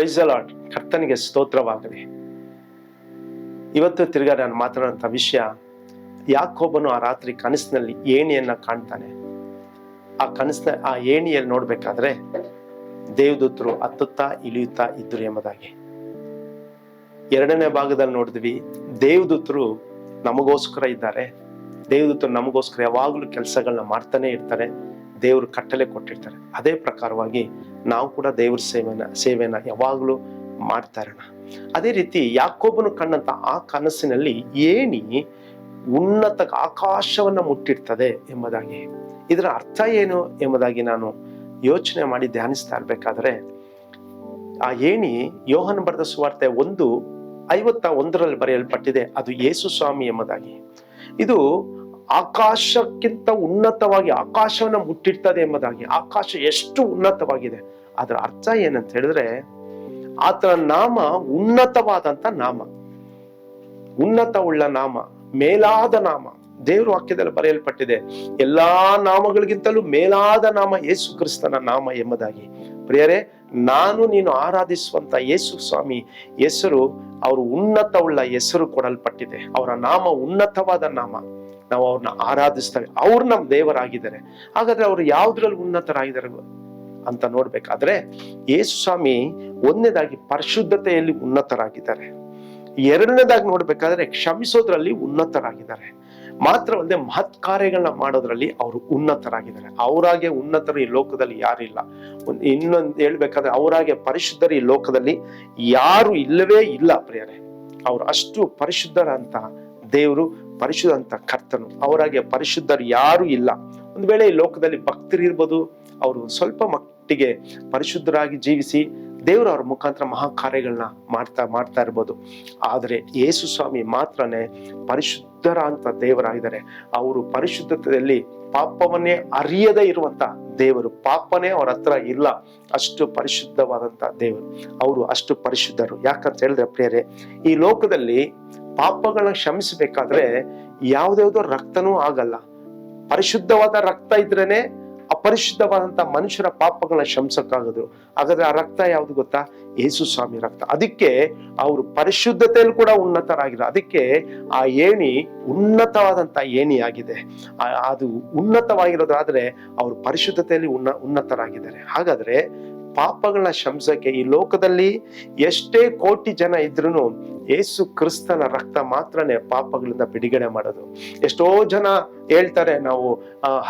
Price lord ಕರ್ತನಿಗೆ ಸ್ತೋತ್ರವಾಗಲಿ. ಇವತ್ತು ತಿರ್ಗಾ ನಾನು ಮಾತಾಡುವಂಥ ವಿಷಯ ಯಾಕೊಬ್ಬನು ಆ ರಾತ್ರಿ ಕನಸಿನಲ್ಲಿ ಏಣಿಯನ್ನ ಕಾಣ್ತಾನೆ. ಆ ಕನಸಿನ, ಆ ಏಣಿಯಲ್ಲಿ ನೋಡ್ಬೇಕಾದ್ರೆ ದೇವದೂತರು ಹತ್ತುತ್ತಾ ಇಳಿಯುತ್ತಾ ಇದ್ರು ಎಂಬುದಾಗಿ. ಎರಡನೇ ಭಾಗದಲ್ಲಿ ನೋಡಿದ್ವಿ, ದೇವದೂತರು ನಮಗೋಸ್ಕರ ಇದ್ದಾರೆ. ದೇವದೂತರು ನಮಗೋಸ್ಕರ ಯಾವಾಗಲೂ ಕೆಲಸಗಳನ್ನ ಮಾಡ್ತಾನೆ ಇರ್ತಾರೆ. ದೇವರು ಕಟ್ಟಲೆ ಕೊಟ್ಟಿರ್ತಾರೆ. ಅದೇ ಪ್ರಕಾರವಾಗಿ ನಾವು ಕೂಡ ದೇವ್ರ ಸೇವೆನ ಸೇವೆನ ಯಾವಾಗಲೂ ಮಾಡ್ತಾ ಇರೋಣ. ಅದೇ ರೀತಿ ಯಾಕೊಬ್ಬನು ಕಂಡಂತ ಆ ಕನಸಿನಲ್ಲಿ ಏಣಿ ಉನ್ನತ ಆಕಾಶವನ್ನ ಮುಟ್ಟಿರ್ತದೆ ಎಂಬುದಾಗಿ. ಇದರ ಅರ್ಥ ಏನು ಎಂಬುದಾಗಿ ನಾನು ಯೋಚನೆ ಮಾಡಿ ಧ್ಯಾನಿಸ್ತಾ ಇರಬೇಕಾದ್ರೆ, ಆ ಏಣಿ ಯೋಹನ್ ಬರೆದ ಸುವಾರ್ತೆ ಒಂದು ಐವತ್ತ ಒಂದರಲ್ಲಿ ಬರೆಯಲ್ಪಟ್ಟಿದೆ, ಅದು ಯೇಸು ಸ್ವಾಮಿ ಎಂಬುದಾಗಿ. ಇದು ಆಕಾಶಕ್ಕಿಂತ ಉನ್ನತವಾಗಿ ಆಕಾಶವನ್ನ ಮುಟ್ಟಿರ್ತದೆ ಎಂಬುದಾಗಿ ಆಕಾಶ ಎಷ್ಟು ಉನ್ನತವಾಗಿದೆ. ಅದರ ಅರ್ಥ ಏನಂತ ಹೇಳಿದ್ರೆ ಆತನ ನಾಮ ಉನ್ನತವಾದಂತ ನಾಮ. ಉನ್ನತ ಉಳ್ಳ ನಾಮ, ಮೇಲಾದ ನಾಮ. ದೇವ್ರ ವಾಕ್ಯದಲ್ಲಿ ಬರೆಯಲ್ಪಟ್ಟಿದೆ, ಎಲ್ಲಾ ನಾಮಗಳಿಗಿಂತಲೂ ಮೇಲಾದ ನಾಮ ಯೇಸು ಕ್ರಿಸ್ತನ ನಾಮ ಎಂಬುದಾಗಿ. ಪ್ರಿಯರೇ, ನಾನು ನೀನು ಆರಾಧಿಸುವಂತ ಯೇಸು ಸ್ವಾಮಿ ಹೆಸರು, ಅವರು ಉನ್ನತ ಉಳ್ಳ ಹೆಸರು ಕೊಡಲ್ಪಟ್ಟಿದೆ. ಅವರ ನಾಮ ಉನ್ನತವಾದ ನಾಮ. ನಾವು ಅವ್ರನ್ನ ಆರಾಧಿಸ್ತಾರೆ. ಅವ್ರು ನಮ್ ದೇವರಾಗಿದ್ದಾರೆ. ಹಾಗಾದ್ರೆ ಅವ್ರು ಯಾವ್ದ್ರಲ್ಲಿ ಉನ್ನತರಾಗಿದ್ದಾರೆ ಅಂತ ನೋಡ್ಬೇಕಾದ್ರೆ ಯೇಸು ಸ್ವಾಮಿ ಒಂದನೇದಾಗಿ ಪರಿಶುದ್ಧತೆಯಲ್ಲಿ ಉನ್ನತರಾಗಿದ್ದಾರೆ. ಎರಡನೇದಾಗಿ ನೋಡ್ಬೇಕಾದ್ರೆ ಕ್ಷಮಿಸೋದ್ರಲ್ಲಿ ಉನ್ನತರಾಗಿದ್ದಾರೆ. ಮಾತ್ರವಲ್ಲದೆ ಮಹತ್ ಕಾರ್ಯಗಳನ್ನ ಮಾಡೋದ್ರಲ್ಲಿ ಅವರು ಉನ್ನತರಾಗಿದ್ದಾರೆ. ಅವರಾಗೆ ಉನ್ನತರು ಈ ಲೋಕದಲ್ಲಿ ಯಾರಿಲ್ಲ ಇನ್ನೊಂದು ಹೇಳ್ಬೇಕಾದ್ರೆ ಅವರಾಗೆ ಪರಿಶುದ್ಧರು ಈ ಲೋಕದಲ್ಲಿ ಯಾರು ಇಲ್ಲವೇ ಇಲ್ಲ ಪ್ರಿಯರೇ. ಅವ್ರು ಅಷ್ಟು ಪರಿಶುದ್ಧರ ಅಂತ ದೇವರು ಪರಿಶುದ್ಧ ಕರ್ತನು. ಅವರಾಗೆ ಪರಿಶುದ್ಧರು ಯಾರು ಇಲ್ಲ. ಒಂದು ವೇಳೆ ಈ ಲೋಕದಲ್ಲಿ ಭಕ್ತರಿರ್ಬೋದು, ಅವರು ಸ್ವಲ್ಪ ಮಟ್ಟಿಗೆ ಪರಿಶುದ್ಧರಾಗಿ ಜೀವಿಸಿ ದೇವರು ಅವ್ರ ಮುಖಾಂತರ ಮಹಾ ಕಾರ್ಯಗಳನ್ನ ಮಾಡ್ತಾ ಮಾಡ್ತಾ ಇರ್ಬೋದು. ಆದ್ರೆ ಯೇಸು ಸ್ವಾಮಿ ಮಾತ್ರನೇ ಪರಿಶುದ್ಧರ ಅಂತ ದೇವರಾಗಿದ್ದಾರೆ. ಅವರು ಪರಿಶುದ್ಧತೆಯಲ್ಲಿ ಪಾಪವನ್ನೇ ಅರಿಯದೇ ಇರುವಂತ ದೇವರು. ಪಾಪನೇ ಅವ್ರ ಹತ್ರ ಇಲ್ಲ. ಅಷ್ಟು ಪರಿಶುದ್ಧವಾದಂತ ದೇವರು. ಅವರು ಅಷ್ಟು ಪರಿಶುದ್ಧರು. ಯಾಕಂತ ಹೇಳಿದ್ರೆ ಪ್ರೇರೆ ಈ ಲೋಕದಲ್ಲಿ ಪಾಪಗಳನ್ನ ಕ್ಷಮಿಸಬೇಕಾದ್ರೆ ಯಾವ್ದ್ಯಾವ್ದೋ ರಕ್ತನೂ ಆಗಲ್ಲ. ಪರಿಶುದ್ಧವಾದ ರಕ್ತ ಇದ್ರೇನೆ ಅಪರಿಶುದ್ಧವಾದಂತ ಮನುಷ್ಯರ ಪಾಪಗಳನ್ನ ಶಮಿಸಕ್ಕಾಗದು ಹಾಗಾದ್ರೆ ಆ ರಕ್ತ ಯಾವ್ದು ಗೊತ್ತಾ? ಯೇಸು ಸ್ವಾಮಿ ರಕ್ತ. ಅದಕ್ಕೆ ಅವರು ಪರಿಶುದ್ಧತೆಯಲ್ಲಿ ಕೂಡ ಉನ್ನತರಾಗಿರೋ ಅದಕ್ಕೆ ಆ ಏಣಿ ಉನ್ನತವಾದಂತ ಏಣಿ ಆಗಿದೆ ಅದು ಉನ್ನತವಾಗಿರೋದಾದ್ರೆ ಅವರು ಪರಿಶುದ್ಧತೆಯಲ್ಲಿ ಉನ್ನ, ಉನ್ನತರಾಗಿದ್ದಾರೆ. ಹಾಗಾದ್ರೆ ಪಾಪಗಳನ್ನ ಶಂಸಕ್ಕೆ ಈ ಲೋಕದಲ್ಲಿ ಎಷ್ಟೇ ಕೋಟಿ ಜನ ಇದ್ರೂ ಯೇಸು ಕ್ರಿಸ್ತನ ರಕ್ತ ಮಾತ್ರನೇ ಪಾಪಗಳಿಂದ ಬಿಡುಗಡೆ ಮಾಡೋದು. ಎಷ್ಟೋ ಜನ ಹೇಳ್ತಾರೆ, ನಾವು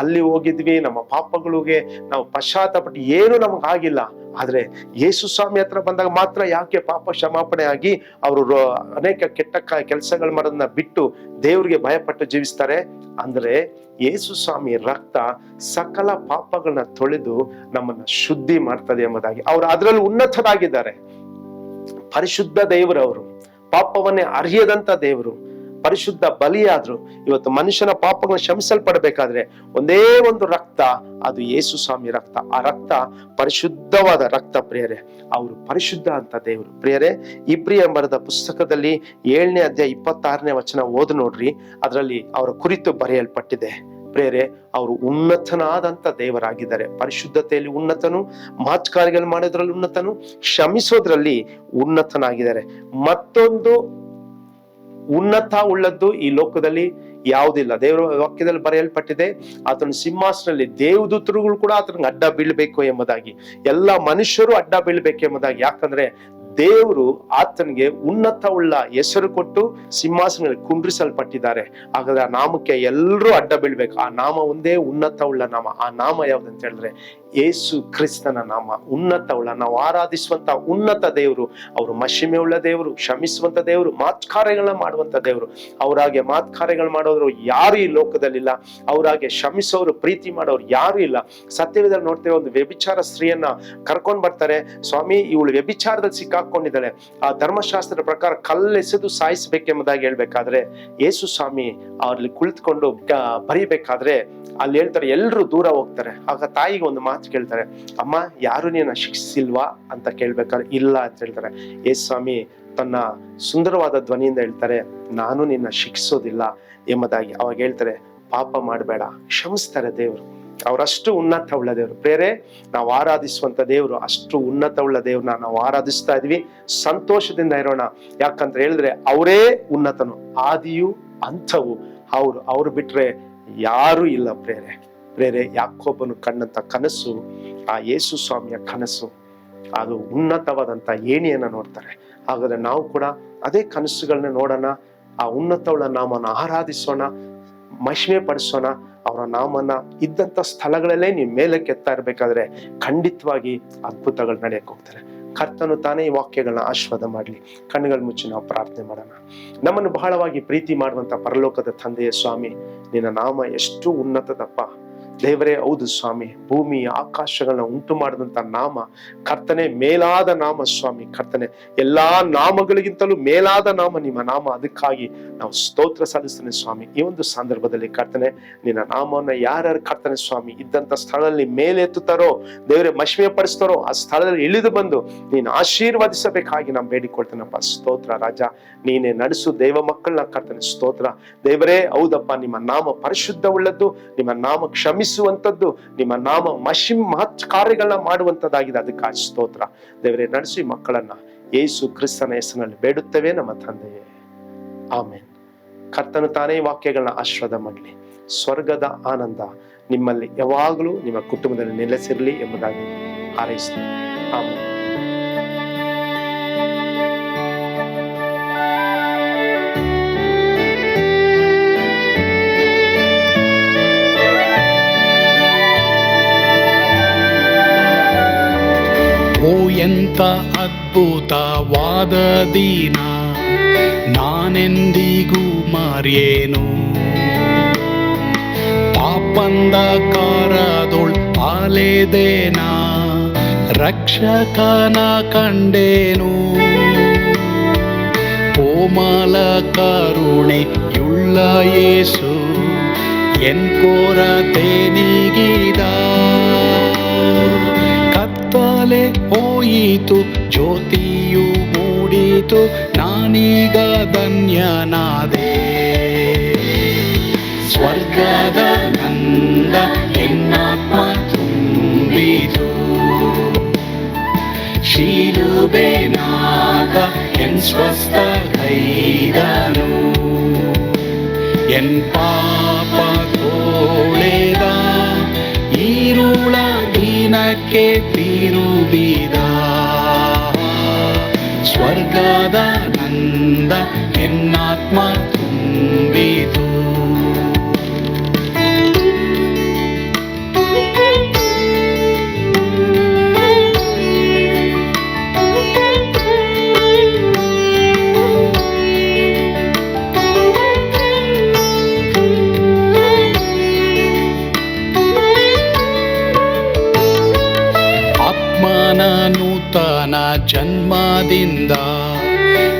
ಅಲ್ಲಿ ಹೋಗಿದ್ವಿ, ನಮ್ಮ ಪಾಪಗಳಿಗೆ ನಾವು ಪಶ್ಚಾತ್ತಾಪಟ್ಟು ಏನು ನಮಗ್ ಆಗಿಲ್ಲ ಆದ್ರೆ ಯೇಸು ಸ್ವಾಮಿ ಹತ್ರ ಬಂದಾಗ ಮಾತ್ರ ಯಾಕೆ ಪಾಪ ಕ್ಷಮಾಪಣೆ ಆಗಿ ಅವರು ಅನೇಕ ಕೆಟ್ಟ ಕೆಲಸಗಳು ಮಾಡೋದನ್ನ ಬಿಟ್ಟು ದೇವರಿಗೆ ಭಯಪಟ್ಟು ಜೀವಿಸ್ತಾರೆ? ಅಂದ್ರೆ ಯೇಸು ಸ್ವಾಮಿ ರಕ್ತ ಸಕಲ ಪಾಪಗಳನ್ನ ತೊಳೆದು ನಮ್ಮನ್ನ ಶುದ್ಧಿ ಮಾಡ್ತದೆ ಎಂಬುದಾಗಿ. ಅವರು ಅದರಲ್ಲಿ ಉನ್ನತರಾಗಿದ್ದಾರೆ. ಪರಿಶುದ್ಧ ದೇವರವರು ಪಾಪವನ್ನೇ ಅರಿಯದಂತ ದೇವರು. ಪರಿಶುದ್ಧ ಬಲಿಯಾದ್ರು. ಇವತ್ತು ಮನುಷ್ಯನ ಪಾಪಗಳನ್ನ ಶಮಿಸಲ್ಪಡಬೇಕಾದ್ರೆ ಒಂದೇ ಒಂದು ರಕ್ತ, ಅದು ಯೇಸು ಸ್ವಾಮಿ ರಕ್ತ. ಆ ರಕ್ತ ಪರಿಶುದ್ಧವಾದ ರಕ್ತ ಪ್ರಿಯರೇ. ಅವರು ಪರಿಶುದ್ಧ ಅಂತ ದೇವರು. ಪ್ರಿಯರೇ, ಇಬ್ರಿಯ ಬರೆದ ಪುಸ್ತಕದಲ್ಲಿ ಏಳನೇ ಅಧ್ಯಾಯ ಇಪ್ಪತ್ತಾರನೇ ವಚನ ಓದು ನೋಡ್ರಿ. ಅದರಲ್ಲಿ ಅವರ ಕುರಿತು ಬರೆಯಲ್ಪಟ್ಟಿದೆ. ಪ್ರೇರೆ ಅವರು ಉನ್ನತನಾದಂತ ದೇವರಾಗಿದ್ದಾರೆ. ಪರಿಶುದ್ಧತೆಯಲ್ಲಿ ಉನ್ನತನು, ಮಾತುಕಾರಿಗಳು ಮಾಡೋದ್ರಲ್ಲಿ ಉನ್ನತನು, ಕ್ಷಮಿಸೋದ್ರಲ್ಲಿ ಉನ್ನತನಾಗಿದ್ದಾರೆ. ಮತ್ತೊಂದು ಉನ್ನತ ಉಳ್ಳದ್ದು ಈ ಲೋಕದಲ್ಲಿ ಯಾವುದಿಲ್ಲ. ದೇವರ ವಾಕ್ಯದಲ್ಲಿ ಬರೆಯಲ್ಪಟ್ಟಿದೆ, ಆತನ ಸಿಂಹಾಸನಲ್ಲಿ ದೇವದೂತರುಗಳು ಕೂಡ ಆತನಿಗೆ ಅಡ್ಡ ಬೀಳ್ಬೇಕು ಎಂಬುದಾಗಿ. ಎಲ್ಲ ಮನುಷ್ಯರು ಅಡ್ಡ ಬೀಳ್ಬೇಕು ಎಂಬುದಾಗಿ. ಯಾಕಂದ್ರೆ ದೇವರು ಆತನಿಗೆ ಉನ್ನತವುಳ್ಳ ಹೆಸರು ಕೊಟ್ಟು ಸಿಂಹಾಸನದಲ್ಲಿ ಕುಂಡ್ರಿಸಲ್ಪಟ್ಟಿದ್ದಾರೆ. ಹಾಗಾದ್ರೆ ಆ ನಾಮಕ್ಕೆ ಎಲ್ಲರೂ ಅಡ್ಡ ಬೀಳ್ಬೇಕು. ಆ ನಾಮ ಒಂದೇ ಉನ್ನತವುಳ್ಳ ನಾಮ. ಆ ನಾಮ ಯಾವ್ದಂತ ಹೇಳಿದ್ರೆ ಏಸು ಕ್ರಿಸ್ತನ ನಾಮ. ಉನ್ನತವುಳ್ಳ. ನಾವು ಆರಾಧಿಸುವಂತ ಉನ್ನತ ದೇವರು. ಅವರು ಮಹಿಮೆ ಉಳ್ಳ ದೇವರು, ಕ್ಷಮಿಸುವಂತ ದೇವರು, ಮಾತ್ಕಾರ್ಯಗಳನ್ನ ಮಾಡುವಂತ ದೇವರು. ಅವರಾಗೆ ಮಾತ್ಕಾರ್ಯಗಳು ಮಾಡೋರು ಯಾರು ಈ ಲೋಕದಲ್ಲಿಲ್ಲ. ಅವರಾಗೆ ಶ್ರಮಿಸೋರು ಪ್ರೀತಿ ಮಾಡೋರು ಯಾರು ಇಲ್ಲ. ಸತ್ಯವಿದಲ್ಲಿ ನೋಡ್ತೇವೆ ಒಂದು ವ್ಯಭಿಚಾರ ಸ್ತ್ರೀಯನ್ನ ಕರ್ಕೊಂಡ್ ಬರ್ತಾರೆ. ಸ್ವಾಮಿ, ಇವಳು ವ್ಯಭಿಚಾರದಲ್ಲಿ ಸಿಕ್ಕಾಕೊಂಡಿದ್ದಾಳೆ ಆ ಧರ್ಮಶಾಸ್ತ್ರದ ಪ್ರಕಾರ ಕಲ್ಲೆಸೆದು ಸಾಯಿಸ್ಬೇಕೆಂಬುದಾಗಿ ಹೇಳ್ಬೇಕಾದ್ರೆ ಯೇಸು ಸ್ವಾಮಿ ಅವ್ರಲ್ಲಿ ಕುಳಿತುಕೊಂಡು ಬರೀಬೇಕಾದ್ರೆ ಅಲ್ಲಿ ಹೇಳ್ತಾರೆ, ಎಲ್ಲರೂ ದೂರ ಹೋಗ್ತಾರೆ. ಆಗ ತಾಯಿಗೆ ಒಂದು ಮಾತು ಕೇಳ್ತಾರೆ, ಅಮ್ಮ, ಯಾರು ನೀನು ಶಿಕ್ಷಿಸಿಲ್ವಾ? ಅಂತ ಕೇಳ್ಬೇಕಾದ್ರೆ, ಇಲ್ಲ ಅಂತ ಹೇಳ್ತಾರೆ. ಯೇಸು ಸ್ವಾಮಿ ತನ್ನ ಸುಂದರವಾದ ಧ್ವನಿಯಿಂದ ಹೇಳ್ತಾರೆ, ನಾನು ನಿನ್ನ ಶಿಕ್ಷಿಸೋದಿಲ್ಲ ಎಂಬುದಾಗಿ ಅವಾಗ ಹೇಳ್ತಾರೆ, ಪಾಪ ಮಾಡಬೇಡ, ಕ್ಷಮಿಸ್ತಾರೆ ದೇವರು. ಅವರಷ್ಟು ಉನ್ನತ ಉಳ್ಳ ದೇವರು. ಬೇರೆ ನಾವು ಆರಾಧಿಸುವಂತ ದೇವರು ಅಷ್ಟು ಉನ್ನತವುಳ್ಳ ದೇವ್ರನ್ನ ನಾವು ಆರಾಧಿಸ್ತಾ ಇದೀವಿ. ಸಂತೋಷದಿಂದ ಇರೋಣ. ಯಾಕಂತ ಹೇಳಿದ್ರೆ ಅವರೇ ಉನ್ನತನು. ಆದಿಯು ಅಂಥವು. ಅವ್ರು ಅವ್ರು ಬಿಟ್ರೆ ಯಾರು ಇಲ್ಲ ಪ್ರೇರೆ. ಪ್ರೇರೆ ಯಾಕೊಬ್ಬನು ಕಂಡಂತ ಕನಸು, ಆ ಯೇಸು ಸ್ವಾಮಿಯ ಕನಸು, ಅದು ಉನ್ನತವಾದಂಥ ಏಣಿಯನ್ನು ನೋಡ್ತಾರೆ. ಹಾಗಾದ್ರೆ ನಾವು ಕೂಡ ಅದೇ ಕನಸುಗಳನ್ನ ನೋಡೋಣ, ಆ ಉನ್ನತವುಳ್ಳ ನಾಮನ ಆರಾಧಿಸೋಣ ಮಹಿಮೆ ಪಡಿಸೋಣ ಅವರ ನಾಮನ ಇದ್ದಂತ ಸ್ಥಳಗಳಲ್ಲೇ ನೀವು ಮೇಲಕ್ಕೆತ್ತಾ ಇರಬೇಕಾದ್ರೆ ಖಂಡಿತವಾಗಿ ಅದ್ಭುತಗಳು ನಡೆಯಕ್ಕೆ ಹೋಗ್ತಾರೆ ಕರ್ತನು ತಾನೇ ಈ ವಾಕ್ಯಗಳನ್ನ ಆಶೀರ್ವಾದ ಮಾಡಲಿ. ಕಣ್ಣುಗಳ ಮುಚ್ಚಿ ನಾವು ಪ್ರಾರ್ಥನೆ ಮಾಡೋಣ. ನಮ್ಮನ್ನು ಬಹಳವಾಗಿ ಪ್ರೀತಿ ಮಾಡುವಂತ ಪರಲೋಕದ ತಂದೆಯ ಸ್ವಾಮಿ, ನಿನ್ನ ನಾಮ ಎಷ್ಟು ಉನ್ನತದಪ್ಪ. ದೇವರೇ, ಹೌದು ಸ್ವಾಮಿ. ಭೂಮಿ, ಆಕಾಶಗಳನ್ನ ಉಂಟು ಮಾಡಿದಂತ ನಾಮ, ಕರ್ತನೆ, ಮೇಲಾದ ನಾಮ ಸ್ವಾಮಿ, ಕರ್ತನೆ. ಎಲ್ಲಾ ನಾಮಗಳಿಗಿಂತಲೂ ಮೇಲಾದ ನಾಮ, ನಿಮ್ಮ ನಾಮ. ಅದಕ್ಕಾಗಿ ನಾವು ಸ್ತೋತ್ರ ಸಲ್ಲಿಸ್ತೇನೆ ಸ್ವಾಮಿ. ಈ ಒಂದು ಸಂದರ್ಭದಲ್ಲಿ ಕರ್ತನೆ, ನಿನ್ನ ನಾಮವನ್ನ ಯಾರ್ಯಾರು ಕರ್ತನೆ ಸ್ವಾಮಿ, ಇದ್ದಂತ ಸ್ಥಳದಲ್ಲಿ ಮೇಲೆ ಎತ್ತುತ್ತಾರೋ, ದೇವರೇ ಮಹಿಮೆ ಪಡಿಸ್ತಾರೋ ಆ ಸ್ಥಳದಲ್ಲಿ ಇಳಿದು ಬಂದು ನೀನು ಆಶೀರ್ವದಿಸಬೇಕಾಗಿ ನಾವು ಬೇಡಿಕೊಳ್ತೇನಪ್ಪ. ಸ್ತೋತ್ರ ರಾಜ, ನೀನೇ ನಡೆಸು ದೇವ ಮಕ್ಕಳನ್ನ ಕರ್ತನೆ. ಸ್ತೋತ್ರ. ದೇವರೇ, ಹೌದಪ್ಪ, ನಿಮ್ಮ ನಾಮ ಪರಿಶುದ್ಧ ಉಳ್ಳದ್ದು ನಿಮ್ಮ ನಾಮ ಕ್ಷಮಿಸುವಂತದ್ದು ನಿಮ್ಮ ನಾಮ ಮಹಿಮ್ ಮಹತ್ ಕಾರ್ಯಗಳನ್ನ ಮಾಡುವಂಥದ್ದಾಗಿದೆ. ಅದಕ್ಕಾಗಿ ಸ್ತೋತ್ರ. ದೇವರೇ, ನಡೆಸಿ ಮಕ್ಕಳನ್ನ. ಯೇಸು ಕ್ರಿಸ್ತನ ಹೆಸರಿನಲ್ಲಿ ಬೇಡುತ್ತೇವೆ ನಮ್ಮ ತಂದೆಯೇ. ಆಮೇನ್. ಕರ್ತನು ತಾನೇ ವಾಕ್ಯಗಳನ್ನ ಆಶ್ರದ ಮಾಡಲಿ. ಸ್ವರ್ಗದ ಆನಂದ ನಿಮ್ಮಲ್ಲಿ ಯಾವಾಗಲೂ ನಿಮ್ಮ ಕುಟುಂಬದಲ್ಲಿ ನೆಲೆಸಿರಲಿ ಎಂಬುದಾಗಿ ಹಾರೈಸ್ತೇನೆ. ಎಂತ ಅದ್ಭುತವಾದ ದಿನ ನಾನೆಂದಿಗೂ ಮರೆಯೇನು ಪಾಪಂದ ಕಾರದೊಳ್ ಆಲೆದೇನ ರಕ್ಷಕನ ಕಂಡೇನು ಕೋಮಲ ಕರುಣೆಯುಳ್ಳ ಯೇಸು ಎನ್ ಕೊರತೆ ನೀಗಿದ ಕತ್ತಲೆ ಹೋಯಿತು, ಜ್ಯೋತಿಯು ಮೂಡಿತು, ನಾನೀಗ ಧನ್ಯನಾದೆ. ಸ್ವರ್ಗದ ನಂದ ಎನ್ನಾತ್ಮ ತುಂಬಿತು. ಶಿಲುಬೆನಾದ ಎನ್ ಸ್ವಸ್ಥ ಕೈದನು. ಎನ್ ಪಾಪ ತೋಳೆದ ಈರುಳ ದಿನಕ್ಕೆ ತಿರುಬಿದ ಸ್ವರ್ಗದ ನಂದ ಎನ್ನಾತ್ಮ ತುಂಬಿತು. ಆತ್ಮನ ನೂತನ ಜನ್ಮದಿಂದ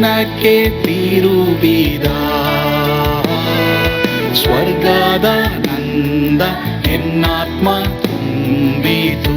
ದಿನಕ್ಕೆ ತಿರುಬಿದ ಸ್ವರ್ಗದ ನಂದ ಎನ್ನಾತ್ಮ ತುಂಬಿತು.